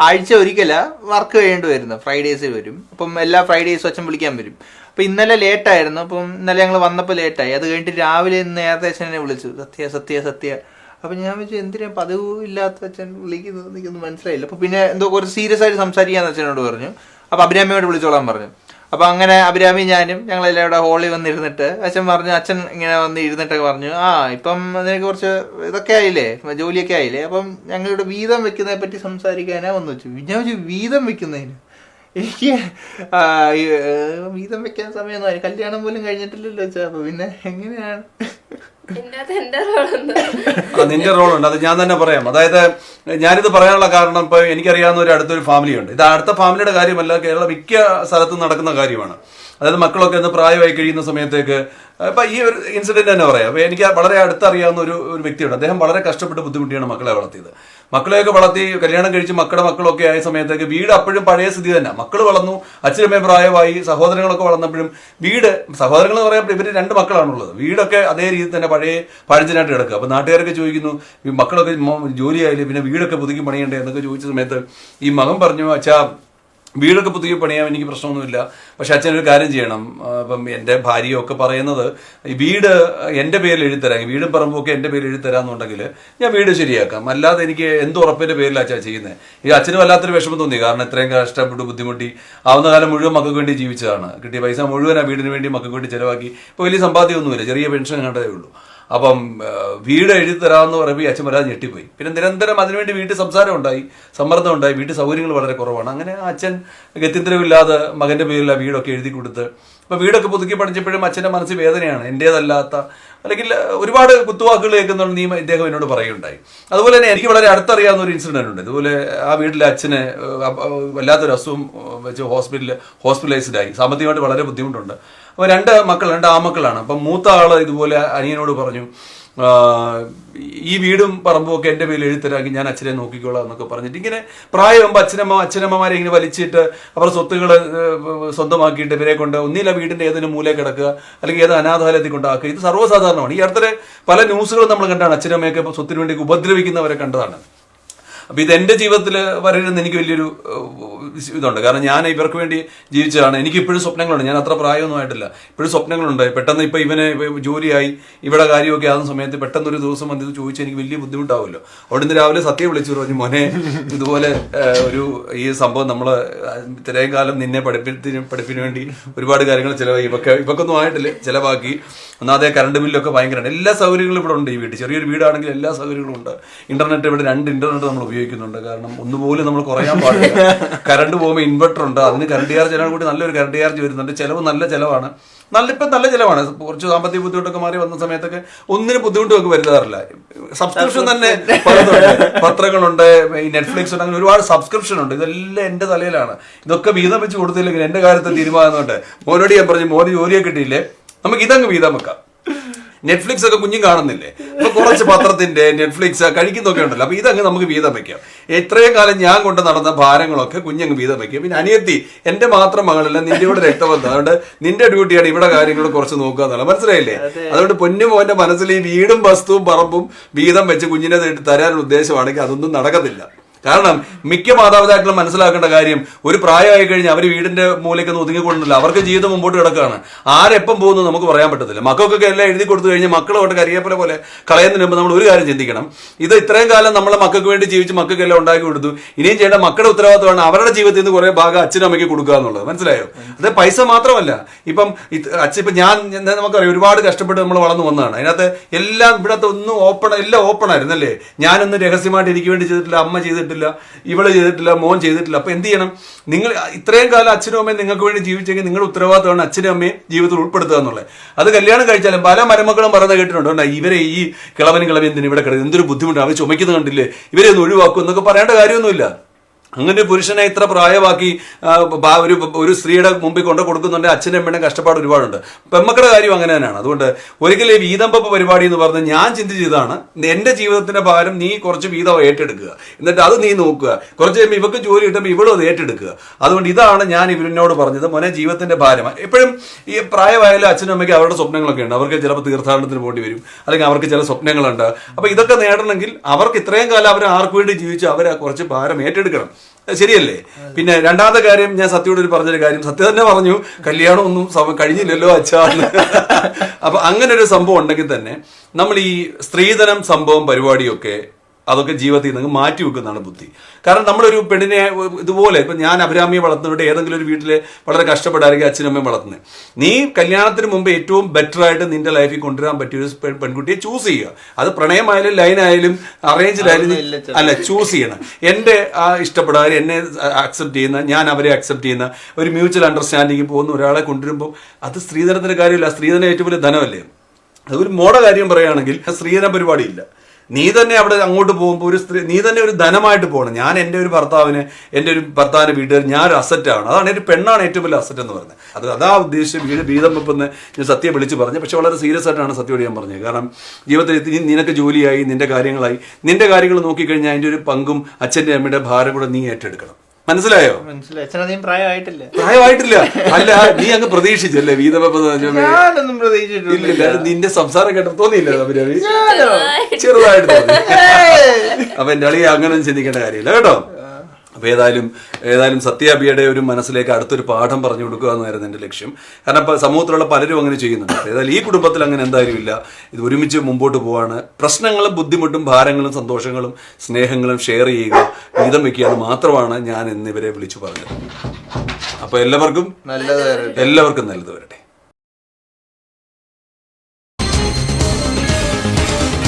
ആഴ്ച ഒരിക്കല വർക്ക് കഴിയേണ്ടി വരുന്നത് ഫ്രൈഡേസിൽ വരും. അപ്പം എല്ലാ ഫ്രൈഡേസും അച്ഛൻ വിളിക്കാൻ വരും. അപ്പൊ ഇന്നലെ ലേറ്റായിരുന്നു അപ്പം ഇന്നലെ ഞങ്ങൾ വന്നപ്പോൾ ലേറ്റായി അത് കഴിഞ്ഞിട്ട് രാവിലെ നേരത്തെ അച്ഛനെ വിളിച്ചു. സത്യ സത്യ സത്യ. അപ്പൊ ഞാൻ വെച്ചു എന്തിനാ പതിവ് ഇല്ലാത്ത അച്ഛൻ വിളിക്കുന്നത്? എനിക്കൊന്നും മനസ്സിലായില്ല. അപ്പൊ പിന്നെ എന്തോ കുറച്ച് സീരിയസ് ആയിട്ട് സംസാരിക്കാന്ന് അച്ഛനോട് പറഞ്ഞു. അപ്പൊ അഭിരാമിയോട് വിളിച്ചോളാൻ പറഞ്ഞു. അപ്പൊ അങ്ങനെ അഭിരാമി ഞാനും ഞങ്ങളെല്ലാം ഇവിടെ ഹോളി വന്നിരുന്നിട്ട് അച്ഛൻ പറഞ്ഞു അച്ഛൻ ഇങ്ങനെ വന്ന് ഇരുന്നിട്ടൊക്കെ പറഞ്ഞു ആ ഇപ്പം നിനക്ക് കുറച്ച് ഇതൊക്കെ ആയില്ലേ ജോലിയൊക്കെ ആയില്ലേ? അപ്പം ഞങ്ങളിവിടെ വീതം വെക്കുന്നതിനെ പറ്റി സംസാരിക്കാനാ വന്നു വെച്ചു ഞാൻ വെച്ചു വീതം വെക്കുന്നതിന്? എനിക്ക് വീതം വെക്കാൻ സമയമൊന്നും കല്യാണം പോലും കഴിഞ്ഞിട്ടില്ലല്ലോ അപ്പൊ പിന്നെ എങ്ങനെയാണ്? നിന്റെ റോളുണ്ട്. അത് ഞാൻ തന്നെ പറയാം. അതായത് ഞാനിത് പറയാനുള്ള കാരണം ഇപ്പൊ എനിക്കറിയാവുന്ന ഒരു അടുത്തൊരു ഫാമിലി ഉണ്ട് ഇത് അടുത്ത ഫാമിലിയുടെ കാര്യമല്ല കേരള മിക്ക സ്ഥലത്തും നടക്കുന്ന കാര്യമാണ്. അതായത് മക്കളൊക്കെ ഒന്ന് പ്രായമായി കഴിയുന്ന സമയത്തേക്ക് ഇപ്പൊ ഈ ഒരു ഇൻസിഡന്റ് തന്നെ പറയാം. അപ്പൊ എനിക്ക് വളരെ അടുത്തറിയാവുന്ന ഒരു ഒരു വ്യക്തിയുണ്ട്. അദ്ദേഹം വളരെ കഷ്ടപ്പെട്ട് ബുദ്ധിമുട്ടിയാണ് മക്കളെ വളർത്തിയത്. മക്കളെയൊക്കെ വളർത്തി കല്യാണം കഴിച്ച് മക്കളുടെ മക്കളൊക്കെ ആയ സമയത്തേക്ക് വീട് അപ്പോഴും പഴയ സ്ഥിതി തന്നെ. മക്കൾ വളർന്നു അച്ഛനമ്മയും പ്രായമായി സഹോദരങ്ങളൊക്കെ വളർന്നപ്പോഴും വീട് സഹോദരങ്ങൾ എന്ന് പറയുമ്പോൾ ഇവർ രണ്ട് മക്കളാണുള്ളത്. വീടൊക്കെ അതേ രീതിയിൽ തന്നെ പഴയ പഴഞ്ചനായിട്ട് കിടക്കുക. അപ്പൊ നാട്ടുകാരൊക്കെ ചോദിക്കുന്നു മക്കളൊക്കെ ജോലിയായാലും ജോലിയായില്ലേ? പിന്നെ വീടൊക്കെ പുതുക്കി പണിയണ്ടേ? എന്നൊക്കെ ചോദിച്ച സമയത്ത് ഈ മകൻ പറഞ്ഞു അച്ഛാ വീടൊക്കെ പുതിയ പണിയാൻ എനിക്ക് പ്രശ്നമൊന്നുമില്ല. പക്ഷെ അച്ഛൻ ഒരു കാര്യം ചെയ്യണം. അപ്പം എന്റെ ഭാര്യയൊക്കെ പറയുന്നത് ഈ വീട് എന്റെ പേരിൽ എഴുതിത്തരാം. വീടും പറമ്പും ഒക്കെ എന്റെ പേരിൽ എഴുതിത്തരാന്നുണ്ടെങ്കിൽ ഞാൻ വീട് ശരിയാക്കാം. അല്ലാതെ എനിക്ക് എന്ത് ഉറപ്പിന്റെ അച്ഛാ ചെയ്യുന്നത് ഈ അച്ഛന് വല്ലാത്തൊരു വിഷമം തോന്നി. കാരണം ഇത്രയും കഷ്ടപ്പെട്ട് ബുദ്ധിമുട്ടി ആവുന്ന കാലം മുഴുവൻ മക്കൾക്ക് വേണ്ടി ജീവിച്ചതാണ്. കിട്ടിയ പൈസ മുഴുവൻ ആ വീടിന് വേണ്ടി മക്കൾക്ക് വേണ്ടി ചിലവാക്കി. ഇപ്പോൾ വലിയ സമ്പാദ്യമൊന്നുമില്ല. ചെറിയ പെൻഷൻ കണ്ടതേ ഉള്ളൂ. അപ്പം വീട് എഴുതി തരാമെന്ന് പറയുമ്പോൾ അച്ഛൻ വരാതെ ഞെട്ടിപ്പോയി. പിന്നെ നിരന്തരം അതിനുവേണ്ടി വീട്ടിൽ സംസാരം ഉണ്ടായി സമ്മർദ്ദം ഉണ്ടായി വീട്ടിൽ സൗകര്യങ്ങൾ വളരെ കുറവാണ്. അങ്ങനെ അച്ഛൻ ഗത്യന്തരമില്ലാതെ മകന്റെ പേരിൽ ആ വീടൊക്കെ എഴുതി കൊടുത്ത് അപ്പോൾ വീടൊക്കെ പുതുക്കി പഠിച്ചപ്പോഴും അച്ഛന്റെ മനസ്സ് വേദനയാണ് എന്റേതല്ലാത്ത അല്ലെങ്കിൽ ഒരുപാട് കുത്തുവാക്കുകൾ കേൾക്കുന്നുണ്ട് നീ ഇദ്ദേഹം എന്നോട് പറയുണ്ടായി അതുപോലെ തന്നെ എനിക്ക് വളരെ അടുത്തറിയാവുന്ന ഒരു ഇൻസിഡന്റ് ഉണ്ട്. ഇതുപോലെ ആ വീട്ടിലെ അച്ഛന് വല്ലാത്തൊരു അസുഖം വെച്ച് ഹോസ്പിറ്റലിൽ ഹോസ്പിറ്റലൈസ്ഡ് ആയി. സാമ്പത്തികമായിട്ട് വളരെ ബുദ്ധിമുട്ടുണ്ട്. അപ്പോൾ രണ്ട് മക്കൾ രണ്ട് ആമക്കളാണ് അപ്പം മൂത്ത ആൾ ഇതുപോലെ അനിയനോട് പറഞ്ഞു ഈ വീടും പറമ്പും ഒക്കെ എന്റെ പേരിൽ എഴുത്തരാക്കി ഞാൻ അച്ഛനെ നോക്കിക്കോളാം എന്നൊക്കെ പറഞ്ഞിട്ട് ഇങ്ങനെ പ്രായമാകുമ്പോൾ അച്ഛനമ്മ അച്ഛനമ്മമാരെ ഇങ്ങനെ വലിച്ചിട്ട് അവർ സ്വത്തുകൾ സ്വന്തമാക്കിയിട്ട് ഇവരെ കൊണ്ട് ഒന്നില്ല വീടിന്റെ ഏതെങ്കിലും മൂല കിടക്കുക അല്ലെങ്കിൽ ഏത് അനാഥാലയത്തിൽ കൊണ്ടാക്കുക. ഇത് സർവസാധാരണമാണ്. ഈ അടുത്തിടെ പല ന്യൂസുകളും നമ്മൾ കണ്ടാണ്. അച്ഛനമ്മയൊക്കെ സ്വത്തിന് വേണ്ടി ഉപദ്രവിക്കുന്നവരെ കണ്ടതാണ്. അപ്പൊ ഇത് എന്റെ ജീവിതത്തിൽ വരരുതെന്ന് എനിക്ക് വലിയൊരു ഇതുണ്ട്. കാരണം ഞാൻ ഇവർക്ക് വേണ്ടി ജീവിച്ചതാണ്. എനിക്ക് ഇപ്പോഴും സ്വപ്നങ്ങളുണ്ട്. ഞാൻ അത്ര പ്രായമൊന്നും ആയിട്ടില്ല. ഇപ്പോഴും സ്വപ്നങ്ങളുണ്ട്. പെട്ടെന്ന് ഇപ്പൊ ഇവനെ ജോലിയായി ഇവിടെ കാര്യമൊക്കെ ആകുന്ന സമയത്ത് പെട്ടെന്ന് ഒരു ദിവസം വന്ന് ഇത് ചോദിച്ചാൽ എനിക്ക് വലിയ ബുദ്ധിമുട്ടാവുമല്ലോ. നിന്ന് രാവിലെ സത്യം വിളിച്ചു പറഞ്ഞു മോനെ ഇതുപോലെ ഒരു ഈ സംഭവം നമ്മൾ ഇത്രയും കാലം നിന്നെ പഠിപ്പിന് പഠിപ്പിന് വേണ്ടി ഒരുപാട് കാര്യങ്ങൾ ചിലവായി. ഇവക്കെ ഇവക്കൊന്നും ആയിട്ടില്ല. ചിലവാക്കി. ഒന്നാതെ കറണ്ട് ബില്ലൊക്കെ ഭയങ്കരമാണ്. എല്ലാ സൗകര്യങ്ങളും ഇവിടെ ഉണ്ട് ഈ വീട്ടിൽ. ചെറിയൊരു വീടാണെങ്കിൽ എല്ലാ സൗകര്യങ്ങളും ഉണ്ട്. ഇന്റർനെറ്റ് ഇവിടെ രണ്ട് ഇന്റർനെറ്റ് നമ്മൾ ഉപയോഗിക്കുന്നുണ്ട്. കാരണം ഒന്നുപോലും നമ്മൾ കുറയാൻ പാടില്ല. കറണ്ട് പോകുമ്പോൾ ഇൻവെർട്ടർ ഉണ്ട്. അതിന് കറണ്ട് ചാർജ് ചെയ്യാൻ കൂടി നല്ലൊരു കറണ്ട് ചാർജ് വരുന്നുണ്ട്. ചിലവ് നല്ല ചിലവാണ്. നല്ല ഇപ്പം നല്ല ചിലവാണ്. കുറച്ച് സാമ്പത്തിക ബുദ്ധിമുട്ടൊക്കെ മാറി വന്ന സമയത്തൊക്കെ ഒന്നിനും ബുദ്ധിമുട്ടൊക്കെ വരുത്താറില്ല. സബ്സ്ക്രിപ്ഷൻ തന്നെ പത്രങ്ങളുണ്ട് ഈ നെറ്റ്ഫ്ലിക്സ് ഉണ്ട് അങ്ങനെ ഒരുപാട് സബ്സ്ക്രിപ്ഷൻ ഉണ്ട്. ഇതെല്ലാം എന്റെ തലയിലാണ്. ഇതൊക്കെ വീതം വെച്ച് കൊടുത്തില്ലെങ്കിൽ എന്റെ കാര്യത്തിൽ തീരുമാനമുണ്ട് മോനോട് ഞാൻ പറഞ്ഞു മോന് ജോലിയെ കിട്ടിയില്ലേ? നമുക്ക് ഇതങ്ങ് വീതം വെക്കാം. നെറ്റ്ഫ്ലിക്സ് ഒക്കെ കുഞ്ഞും കാണുന്നില്ലേ? അപ്പൊ കുറച്ച് പത്രത്തിന്റെ നെറ്റ്ഫ്ലിക്സ് കഴിക്കുന്നൊക്കെ ഉണ്ടല്ലോ. അപ്പൊ ഇതങ്ങ് നമുക്ക് വീതം വെക്കാം. എത്രയും കാലം ഞാൻ കൊണ്ട് നടന്ന ഭാരങ്ങളൊക്കെ കുഞ്ഞങ്ങ് വീതം വെക്കും. പിന്നെ അനിയത്തി എന്റെ മാത്രം മകളല്ല നിന്റെ ഇവിടെ രക്തബന്ധം അതുകൊണ്ട് നിന്റെ ഡ്യൂട്ടിയാണ് ഇവിടെ കാര്യങ്ങൾ കുറച്ച് നോക്കുക എന്നുള്ളത്. മനസ്സിലായില്ലേ? അതുകൊണ്ട് പൊന്നു മോന്റെ മനസ്സിൽ ഈ വീടും വസ്തുവും പറമ്പും വീതം വെച്ച് കുഞ്ഞിനെ തരാനുള്ള ഉദ്ദേശമാണെങ്കിൽ അതൊന്നും നടക്കത്തില്ല. കാരണം മിക്ക മാതാപിതാക്കളും മനസ്സിലാക്കേണ്ട കാര്യം ഒരു പ്രായമായി കഴിഞ്ഞ് അവർ വീടിന്റെ മൂലയ്ക്ക് ഒതുങ്ങിക്കൊണ്ടില്ല അവർക്ക് ജീവിതം മുമ്പോട്ട് കിടക്കുകയാണ്. ആരെപ്പം പോകുന്നു നമുക്ക് പറയാൻ പറ്റത്തില്ല. മക്കൾക്കൊക്കെ എല്ലാം എഴുതി കൊടുത്തു കഴിഞ്ഞ് മക്കൾ കൊണ്ട് കരിയേപ്പല പോലെ കളയുന്നതിന് മുമ്പ് നമ്മൾ ഒരു കാര്യം ചിന്തിക്കണം. ഇത് ഇത്രയും കാലം നമ്മളെ മക്കൾക്ക് വേണ്ടി ജീവിച്ച് മക്കൾക്ക് എല്ലാം ഉണ്ടാക്കി കൊടുത്തു. ഇനിയും ചെയ്യേണ്ട മക്കളുടെ ഉത്തരവാദിത്തമാണ് അവരുടെ ജീവിതത്തിൽ നിന്ന് കുറെ ഭാഗം അച്ഛനും അമ്മയ്ക്ക് കൊടുക്കുക എന്നുള്ളത്. മനസ്സിലായോ? അത് പൈസ മാത്രമല്ല. ഇപ്പം അച്ഛൻ ഇപ്പം ഞാൻ നമുക്കറിയാം ഒരുപാട് കഷ്ടപ്പെട്ട് നമ്മൾ വളർന്നു വന്നതാണ്. അതിനകത്ത് എല്ലാം ഇവിടത്തെ ഒന്നും ഓപ്പൺ എല്ലാം ഓപ്പൺ ആയിരുന്നു അല്ലേ ഞാനൊന്നും രഹസ്യമായിട്ട് എനിക്ക് വേണ്ടി ചെയ്തിട്ടില്ല അമ്മ ചെയ്തിട്ടില്ല ഇവൾ ചെയ്തിട്ടില്ല മോൻ ചെയ്തിട്ടില്ല. അപ്പൊ എന്ത് ചെയ്യണം? നിങ്ങൾ ഇത്രയും കാലം അച്ഛനും അമ്മയും നിങ്ങൾക്ക് വേണ്ടി ജീവിച്ചെങ്കിൽ നിങ്ങളുടെ ഉത്തരവാദിത്തമാണ് അച്ഛനും അമ്മയും ജീവിതത്തിൽ ഉൾപ്പെടുത്തുക എന്നുള്ളത്. അത് കല്യാണം കഴിച്ചാലും പല മരുമക്കളും പറയുന്നത് കേട്ടിട്ടുണ്ട്. ഇവരെ ഈ കിളവനും കിളവൻ എന്തിനും ഇവിടെ കിടക്കുന്നത്? എന്തൊരു ബുദ്ധിമുട്ടാണ്. അവർ ചുമക്കുന്നത് കണ്ടില്ലേ? ഇവരെ ഒന്ന് ഒഴിവാക്കും എന്നൊക്കെ പറയേണ്ട കാര്യമൊന്നുമില്ല. അങ്ങനെ പുരുഷനെ ഇത്ര പ്രായമാക്കി ഒരു ഒരു സ്ത്രീയുടെ മുമ്പിൽ കൊണ്ട് കൊടുക്കുന്നുണ്ട് അച്ഛനും അമ്മയുടെ കഷ്ടപ്പാട് ഒരുപാടുണ്ട്. പെമ്മക്കളുടെ കാര്യം അങ്ങനെ തന്നെയാണ്. അതുകൊണ്ട് ഒരിക്കലും വീതമ്പപ്പ് പരിപാടി എന്ന് പറഞ്ഞ് ഞാൻ ചിന്തിച്ചതാണ് എന്റെ ജീവിതത്തിന്റെ ഭാരം നീ കുറച്ച് വീതം ഏറ്റെടുക്കുക. എന്നിട്ട് അത് നീ നോക്കുക. കുറച്ച് കഴിയുമ്പോൾ ഇവക്ക് ജോലി കിട്ടുമ്പോൾ ഇവളും അത് ഏറ്റെടുക്കുക. അതുകൊണ്ട് ഇതാണ് ഞാൻ ഇവരിനോട് പറഞ്ഞത് മോനെ ജീവിതത്തിന്റെ ഭാരം. എപ്പോഴും ഈ പ്രായമായാലും അച്ഛനും അമ്മയ്ക്ക് അവരുടെ സ്വപ്നങ്ങളൊക്കെ ഉണ്ട്. അവർക്ക് ചിലപ്പോൾ തീർത്ഥാടനത്തിന് പോകേണ്ടി വരും. അല്ലെങ്കിൽ അവർക്ക് ചില സ്വപ്നങ്ങളുണ്ട്. അപ്പോൾ ഇതൊക്കെ നേടണമെങ്കിൽ അവർക്ക് ഇത്രയും കാലം അവർ ആർക്ക് വേണ്ടി ജീവിച്ചു അവർ കുറച്ച് ഭാരം ഏറ്റെടുക്കണം. ശരിയല്ലേ? പിന്നെ രണ്ടാമത്തെ കാര്യം ഞാൻ സത്യയോട് ഒരു പറഞ്ഞൊരു കാര്യം. സത്യം തന്നെ പറഞ്ഞു കല്യാണം ഒന്നും കഴിഞ്ഞില്ലല്ലോ അച്ഛാന്ന് അപ്പൊ അങ്ങനെ ഒരു സംഭവം ഉണ്ടെങ്കിൽ തന്നെ നമ്മൾ ഈ സ്ത്രീധനം സംഭവം പരിപാടിയൊക്കെ അതൊക്കെ ജീവിതത്തിൽ നിന്ന് മാറ്റി വെക്കുന്നതാണ് ബുദ്ധി. കാരണം നമ്മളൊരു പെണ്ണിനെ ഇതുപോലെ ഇപ്പം ഞാൻ അഭിരാമിയെ വളർത്തുന്നവരുടെ ഏതെങ്കിലും ഒരു വീട്ടിൽ വളരെ കഷ്ടപ്പെടായിരിക്കും അച്ഛനമ്മയും വളർത്തുന്നത് നീ കല്യാണത്തിന് മുമ്പ് ഏറ്റവും ബെറ്റർ ആയിട്ട് നിന്റെ ലൈഫിൽ കൊണ്ടുവരാൻ പറ്റിയ ഒരു പെൺകുട്ടിയെ ചൂസ് ചെയ്യുക. അത് പ്രണയമായാലും ലൈനായാലും അറേഞ്ച്ഡ് ഇല്ല ആയാലും അല്ല ചൂസ് ചെയ്യണം. എന്റെ ആ ഇഷ്ടപ്പെടാൻ എന്നെ അക്സെപ്റ്റ് ചെയ്യുന്ന ഞാൻ അവരെ അക്സെപ്റ്റ് ചെയ്യുന്ന ഒരു മ്യൂച്വൽ അണ്ടർസ്റ്റാൻഡിങ് പോകുന്ന ഒരാളെ കൊണ്ടുവരുമ്പോൾ അത് സ്ത്രീധനത്തിന്റെ കാര്യമില്ല സ്ത്രീധനം ഏറ്റവും വലിയ ധനമല്ലേ? അതൊരു മോഡ കാര്യം പറയുകയാണെങ്കിൽ സ്ത്രീധന പരിപാടിയില്ല. നീ തന്നെ അവിടെ അങ്ങോട്ട് പോകുമ്പോൾ ഒരു സ്ത്രീ നീ തന്നെ ഒരു ധനമായിട്ട് പോകണം ഞാൻ എന്റെ ഒരു ഭർത്താവിന് എന്റെ ഒരു ഭർത്താവിന്റെ വീട്ടുകാർ ഞാൻ ഒരു അസറ്റാണ് അതാണ് ഒരു പെണ്ണാണ് ഏറ്റവും വലിയ അസറ്റ് എന്ന് പറയുന്നത്. അത് അതാ ഉദ്ദേശിച്ച് വീട് വീതം വെപ്പെന്ന് ഞാൻ സത്യം വിളിച്ച് പറഞ്ഞു. പക്ഷെ വളരെ സീരിയസ് ആയിട്ടാണ് സത്യോട് ഞാൻ പറഞ്ഞത്. കാരണം ജീവിതത്തിൽ നിനക്ക് ജോലിയായി നിന്റെ കാര്യങ്ങളായി നിന്റെ കാര്യങ്ങൾ നോക്കിക്കഴിഞ്ഞാൽ അതിന്റെ ഒരു പങ്കും അച്ഛന്റെ അമ്മയുടെ ഭാരം കൂടെ നീ ഏറ്റെടുക്കണം. മനസ്സിലായോ? പ്രായമായിട്ടില്ല. പ്രായമായിട്ടില്ല. അല്ല നീ അങ്ങ് പ്രതീക്ഷിച്ചല്ലേ? പ്രതീക്ഷിച്ചിട്ടില്ല അത് നിന്റെ സംസാരം കേട്ടോ തോന്നിയില്ല ചെറുതായിട്ട് തോന്നി. അപ്പൊ എന്റെ അളി അങ്ങനെ ചിന്തിക്കേണ്ട കാര്യമില്ല കേട്ടോ? അപ്പൊ ഏതായാലും ഏതായാലും സത്യാബിയുടെ ഒരു മനസ്സിലേക്ക് അടുത്തൊരു പാഠം പറഞ്ഞു കൊടുക്കുക എന്നായിരുന്നു എന്റെ ലക്ഷ്യം. കാരണം ഇപ്പോൾ സമൂഹത്തിലുള്ള പലരും അങ്ങനെ ചെയ്യുന്നുണ്ട്. ഏതായാലും ഈ കുടുംബത്തിൽ അങ്ങനെ എന്തായാലും ഇല്ല. ഇത് ഒരുമിച്ച് മുമ്പോട്ട് പോവാണ്. പ്രശ്നങ്ങളും ബുദ്ധിമുട്ടും ഭാരങ്ങളും സന്തോഷങ്ങളും സ്നേഹങ്ങളും ഷെയർ ചെയ്യുക ഗീതം വയ്ക്കുക എന്ന് മാത്രമാണ് ഞാൻ എന്നിവരെ വിളിച്ചു പറഞ്ഞത്. അപ്പോൾ എല്ലാവർക്കും നല്ലത് എല്ലാവർക്കും നല്ലത് വരട്ടെ.